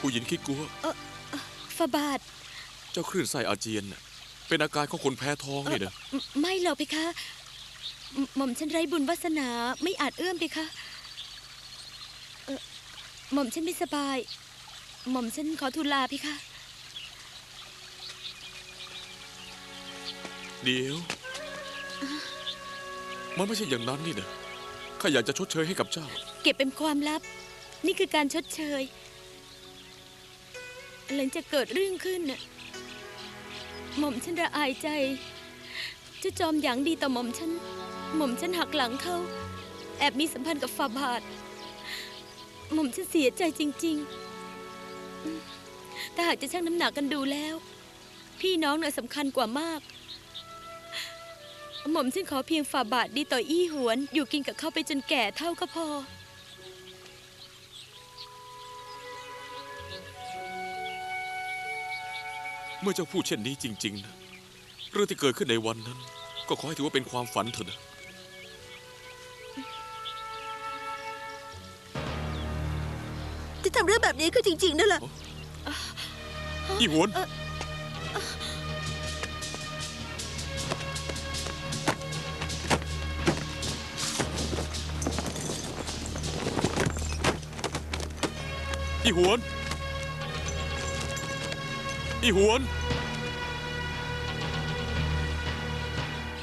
ผู้หญิงคิดกลัวฟาบาทเจ้าคลื่นไส้อาเจียนน่ะเป็นอาการของคนแพ้ท้องนี่นะไม่ไม่หรอกเพคะหมหม่อมฉันไร้บุญวาสนาไม่อาจเอื้อมเพคะเอ่อหม่อมฉันไม่สบาย หม่อมฉันขอทูลลาเพคะ เดี๋ยว มันไม่ใช่อย่างนั้นนี่นะข้าอยากจะชดเชยให้กับเจ้า เก็บเป็นความลับ นี่คือการชดเชย หลังจากเกิดเรื่องขึ้นน่ะหม่อมฉันระอายใจจ้าจอมอย่างดีต่อหม่อมฉัน หม่อมฉันหักหลังเขา แอบมีสัมพันธ์กับฟาบาท หม่อมฉันเสียใจจริง ๆ แต่หากจะชั่งน้ำหนักกันดูแล้ว พี่น้องน่ะสำคัญกว่ามาก หม่อมฉันขอเพียงฝ่าบาทดีต่ออี้หวน อยู่กินกับเขาไปจนแก่เท่าก็พอ เมื่อเจ้าพูดเช่นนี้จริง ๆ นะ เรื่องที่เกิดขึ้นในวันนั้น ก็ขอให้ถือว่าเป็นความฝันเถอะนะที่ทำเรื่องแบบนี้คือจริงๆนั่นแหละอีหวน อีหวน อีหวน